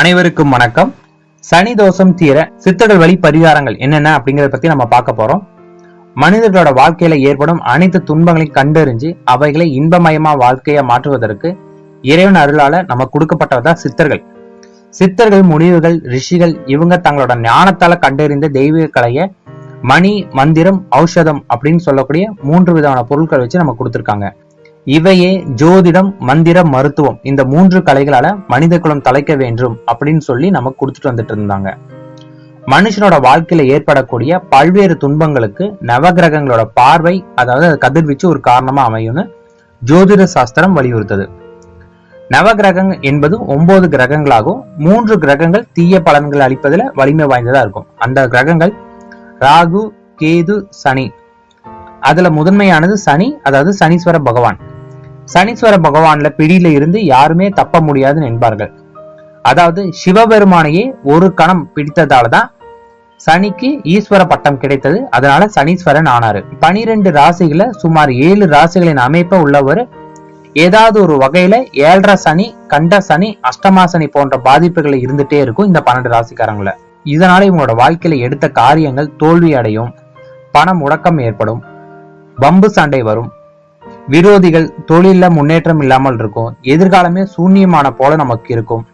அனைவருக்கும் வணக்கம். சனி தோஷம் தீர சித்தர்கள் வழி பரிகாரங்கள் என்னென்ன அப்படிங்கிறத பத்தி நம்ம பார்க்க போறோம். மனிதர்களோட வாழ்க்கையில ஏற்படும் அனைத்து துன்பங்களையும் கண்டறிஞ்சு அவைகளை இன்பமயமா வாழ்க்கையா மாற்றுவதற்கு இறைவன் அருளால நம்ம கொடுக்கப்பட்டவர்தான் சித்தர்கள். சித்தர்கள் முனிவுகள் ரிஷிகள் இவங்க தங்களோட ஞானத்தால கண்டறிந்த தெய்வீக கலைய மணி மந்திரம் ஔஷதம் அப்படின்னு சொல்லக்கூடிய மூன்று விதமான பொருட்கள் வச்சு நம்ம கொடுத்துருக்காங்க. இவையே ஜோதிடம் மந்திரம் மருத்துவம். இந்த மூன்று கலைகளால மனித குலம் தலைக்க வேண்டும் அப்படின்னு சொல்லி நமக்கு கொடுத்துட்டு வந்துட்டு இருந்தாங்க. மனுஷனோட வாழ்க்கையில ஏற்படக்கூடிய பல்வேறு துன்பங்களுக்கு நவகிரகங்களோட பார்வை அதாவது கதிர்வீச்சு ஒரு காரணமா அமையும்னு ஜோதிட சாஸ்திரம் வலியுறுத்தது. நவகிரகம் என்பது ஒன்பது கிரகங்களாகும் மூன்று கிரகங்கள் தீய பலன்கள் அளிப்பதில் வலிமை வாய்ந்ததா இருக்கும். அந்த கிரகங்கள் ராகு கேது சனி. அதுல முதன்மையானது சனி அதாவது சனீஸ்வர பகவான். சனீஸ்வர பகவான்ல பிடியில இருந்து யாருமே தப்ப முடியாதுன்னு என்பார்கள். அதாவது சிவபெருமானையே ஒரு கணம் பிடித்ததால தான் சனிக்கு ஈஸ்வர பட்டம் கிடைத்தது. அதனால சனீஸ்வரன் ஆனாரு. பனிரெண்டு ராசிகளை சுமார் ஏழு ராசிகளின் அமைப்ப உள்ளவர் ஏதாவது ஒரு வகையில ஏழரை சனி கண்ட சனி அஷ்டமா சனி போன்ற பாதிப்புகளை இருந்துட்டே இருக்கும் இந்த பன்னெண்டு ராசிக்காரங்கள. இதனால இவங்களோட வாழ்க்கையில எடுத்த காரியங்கள் தோல்வி அடையும் பண முடக்கம் ஏற்படும் பம்பு சண்டை வரும் விரோதிகள் தொழில முன்னேற்றம் இல்லாமல் இருக்கும். எதிர்காலமே சூன்யமான போல நமக்கு இருக்கும்.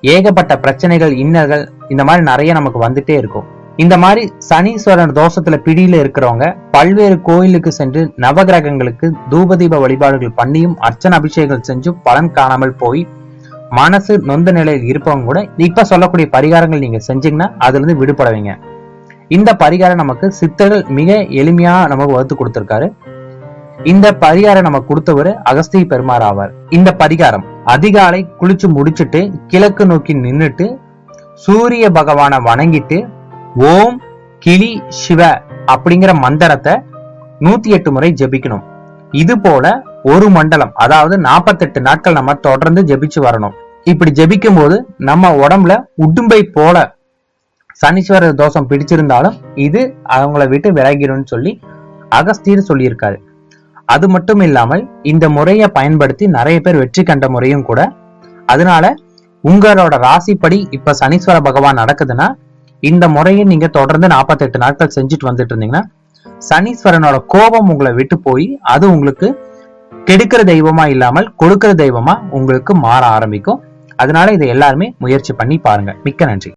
ஏகப்பட்ட பிரச்சனைகள் இன்னல்கள் இந்த மாதிரி நிறைய நமக்கு வந்துட்டே இருக்கும். இந்த மாதிரி சனீஸ்வரன் தோஷத்துல பிடியில இருக்கிறவங்க பல்வேறு கோயிலுக்கு சென்று நவகிரகங்களுக்கு தூபதீப வழிபாடுகள் பண்ணியும் அர்ச்சனை அபிஷேகம் செஞ்சும் பலன் காணாமல் போய் மனசு நொந்த நிலையில் இருப்பவங்க கூட இப்ப சொல்லக்கூடிய பரிகாரங்கள் நீங்க செஞ்சீங்கன்னா அதுல இருந்து விடுபடுவீங்க. இந்த பரிகாரம் நமக்கு சித்தர்கள் மிக எளிமையா நமக்கு வகுத்து கொடுத்திருக்காரு. இந்த பரிகாரம் நம்ம கொடுத்தவர் அகஸ்திய பெருமாள் ஆவார். இந்த பரிகாரம் அதிகாலை குளிச்சு முடிச்சுட்டு கிழக்கு நோக்கி நின்னுட்டு சூரிய பகவானை வணங்கிட்டு ஓம் கிளி சிவ அப்படிங்கிற மந்திரத்தை நூத்தி எட்டு முறை ஜெபிக்கணும். இது போல ஒரு மண்டலம் அதாவது நாற்பத்தெட்டு நாட்கள் நம்ம தொடர்ந்து ஜெபிச்சு வரணும். இப்படி ஜெபிக்கும் போது நம்ம உடம்புல உடும்பை போல சனீஸ்வரர் தோஷம் பிடிச்சிருந்தாலும் இது அவங்கள விட்டு விலகிடும் சொல்லி அகஸ்தியர் சொல்லியிருக்காரு. அது மட்டும் இல்லாமல் இந்த முறையை பயன்படுத்தி நிறைய பேர் வெற்றி கண்ட முறையும் கூட. அதனால உங்களோட ராசிப்படி இப்ப சனீஸ்வர பகவான் நடக்குதுன்னா இந்த முறையை நீங்க தொடர்ந்து 48 நாட்கள் செஞ்சுட்டு வந்துட்டு இருந்தீங்கன்னா சனீஸ்வரனோட கோபம் உங்களை விட்டு போய் அது உங்களுக்கு கெடுக்கிற தெய்வமா இல்லாமல் கொடுக்கிற தெய்வமா உங்களுக்கு மாற ஆரம்பிக்கும். அதனால இதை எல்லாருமே முயற்சி பண்ணி பாருங்க. மிக்க நன்றி.